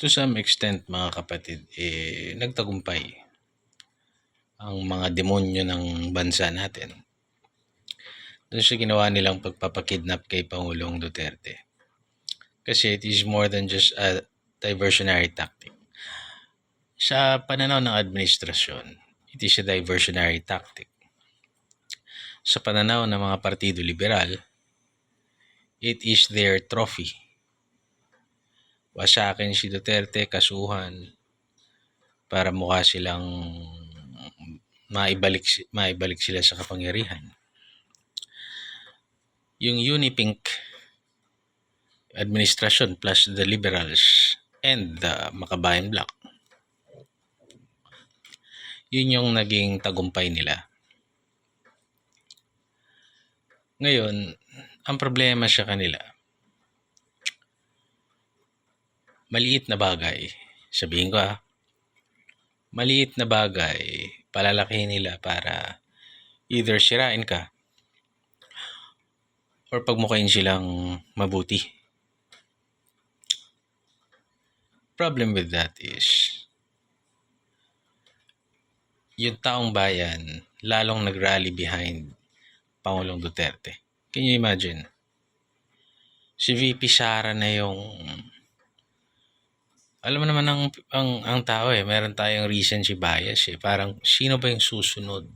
To some extent mga kapatid, eh, nagtagumpay ang mga demonyo ng bansa natin. Doon sa ginawa nilang pagpapakidnap kay Pangulong Duterte. Kasi it is more than just a diversionary tactic. Sa pananaw ng administrasyon, it is a diversionary tactic. Sa pananaw ng mga partido liberal, it is their trophy. Wasakin si Duterte, kasuhan, para mukha silang maibalik, maibalik sila sa kapangyarihan. Yung Unipink administration plus the liberals and the Makabayan Bloc, yun yung naging tagumpay nila. Ngayon, ang problema sa kanila, maliit na bagay, sabihin ko ah, maliit na bagay, palalakihin nila para either sirain ka or pagmukain silang mabuti. Problem with that is, yung taong bayan lalong nag-rally behind Pangulong Duterte. Can you imagine? Si VP Sara na yung alam mo naman ang, ang, ang tao eh, meron tayong recency bias eh. Parang sino ba yung susunod?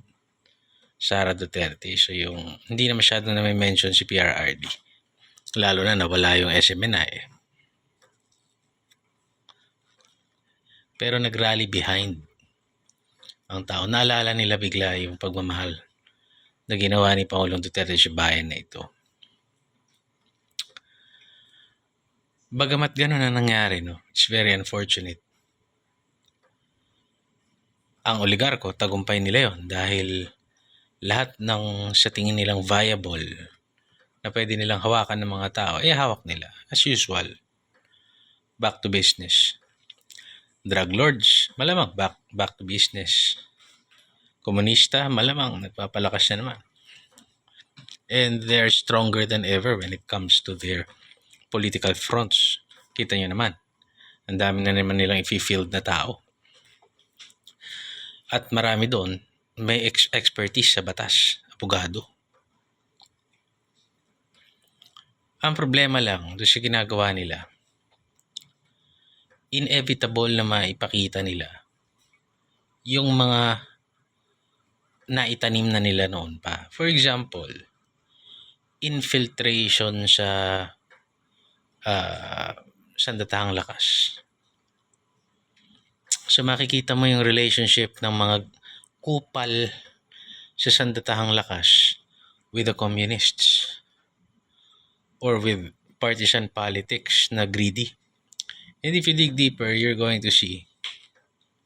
Sara Duterte. So yung, hindi na masyado na may mention si PRRD. Lalo na nawala yung SMNI eh. Pero nag-rally behind ang tao. Naalala nila bigla yung pagmamahal na ginawa ni Pangulong Duterte sa bayan na ito. Bagamat gano'n na nangyari, no? It's very unfortunate. Ang oligarko, tagumpay nila yon dahil lahat ng sa tingin nilang viable na pwede nilang hawakan ng mga tao, eh hawak nila. As usual. Back to business. Drug lords, malamang back, back to business. Komunista, malamang nagpapalakas na naman. And they're stronger than ever when it comes to their political fronts. Kita nyo naman. Ang dami na naman nilang i-field na tao. At marami doon, may ex- expertise sa batas, abogado. Ang problema lang, doon sa ginagawa nila, inevitable na maipakita nila yung mga naitanim na nila noon pa. For example, infiltration sa uh, sandatahang lakas. So makikita mo yung relationship ng mga kupal sa sandatahang lakas with the communists or with partisan politics na greedy. And if you dig deeper, you're going to see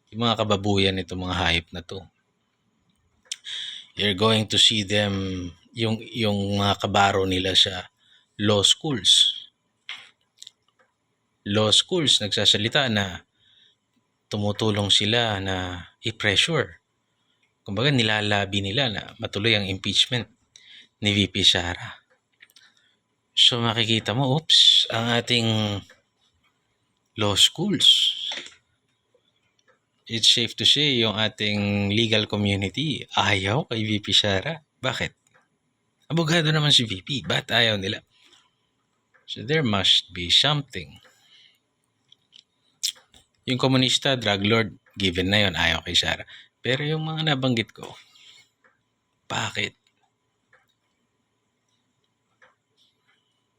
yung mga kababuyan nito mga hayop na to. You're going to see them yung yung mga kabaro nila sa law schools. Law schools nagsasalita na tumutulong sila na i-pressure. Kumbaga nilalabi nila na matuloy ang impeachment ni VP Sara. So makikita mo, oops, ang ating law schools. It's safe to say, yung ating legal community, ayaw kay VP Sara. Bakit? Abogado naman si VP. Ba't ayaw nila? So there must be something. Yung komunista, drug lord, given na yon ayaw kay Sara. Pero yung mga nabanggit ko, bakit?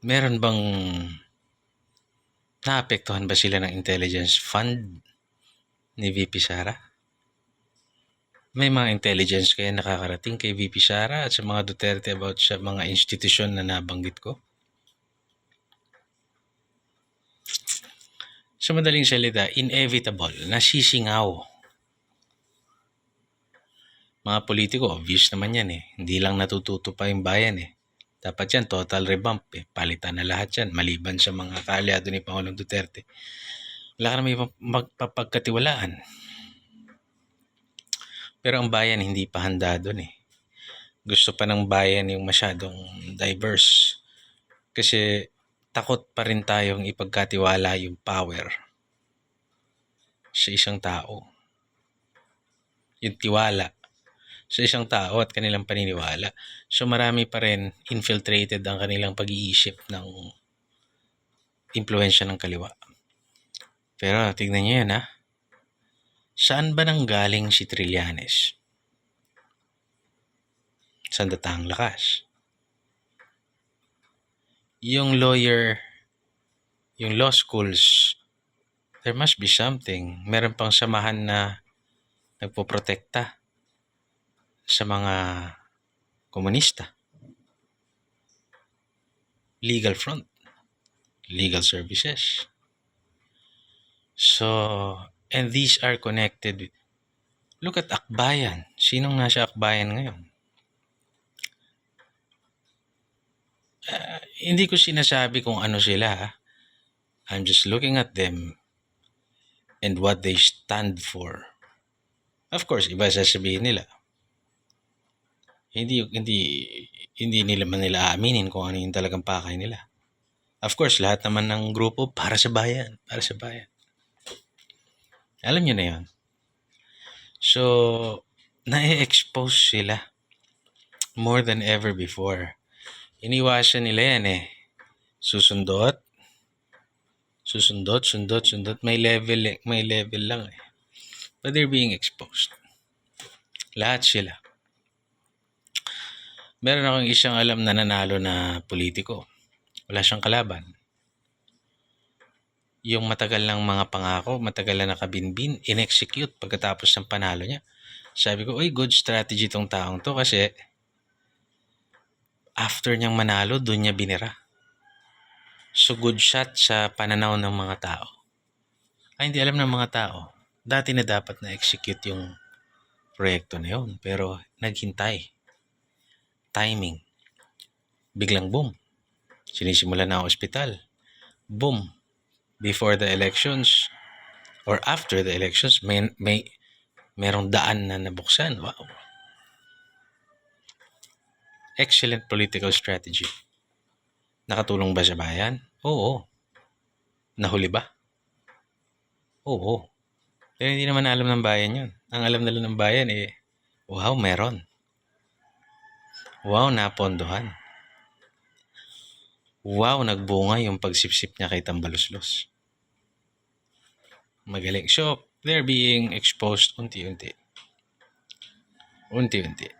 Meron bang naapektuhan ba sila ng intelligence fund ni VP Sara? May mga intelligence kaya nakakarating kay VP Sara at sa mga Duterte about sa mga institusyon na nabanggit ko? Sa madaling salita, inevitable, nasisingaw. Mga politiko, obvious naman yan eh. Hindi lang natututo pa yung bayan eh. Dapat yan, total revamp eh. Palitan na lahat yan, maliban sa mga kaalyado ni Pangulong Duterte. Wala ka na may magpapagkatiwalaan. Pero ang bayan hindi pa handa doon eh. Gusto pa ng bayan yung masyadong diverse. Kasi takot pa rin tayong ipagkatiwala yung power sa isang tao. Yung tiwala sa isang tao at kanilang paniniwala. So marami pa rin infiltrated ang kanilang pag-iisip ng impluensya ng kaliwa. Pero tignan nyo yan ha. Saan ba nang galing si Trillanes? Sandatang lakas. Yung lawyer, yung law schools, there must be something. Meron pang samahan na nagpoprotekta sa mga komunista. Legal front. Legal services. So, and these are connected look at Akbayan. Sinong nasa Akbayan ngayon? Ah, hindi ko sinasabi kung ano sila. I'm just looking at them and what they stand for. Of course, iba sasabihin nila. Hindi hindi hindi nila man nila aaminin kung ano yung talagang pakay nila. Of course, lahat naman ng grupo para sa bayan, para sa bayan. Alam niyo na 'yon. So, na-expose sila more than ever before. Iniwasan nila yan eh. Susundot, susundot, sundot, sundot. May level, eh- may level lang eh. But they're being exposed. Lahat sila. Meron akong isang alam na nanalo na politiko. Wala siyang kalaban. Yung matagal ng mga pangako, matagal na nakabinbin, in-execute pagkatapos ng panalo niya. Sabi ko, uy, good strategy tong taong to kasi after niyang manalo, doon niya binira. So good shot sa pananaw ng mga tao. Ay, hindi alam ng mga tao. Dati na dapat na-execute yung proyekto na yun. Pero naghintay. Timing. Biglang boom. Sinisimula na ospital. Boom. Before the elections or after the elections, may, may merong daan na nabuksan. Wow. Excellent political strategy. Nakatulong ba sa bayan? Oo. Nahuli ba? Oo. Pero hindi naman alam ng bayan yun. Ang alam nila ng bayan eh, wow, meron. Wow, napondohan. Wow, nagbunga yung pagsipsip niya kay Tambaluslos. Magaling. So, they're being exposed unti-unti. Unti-unti.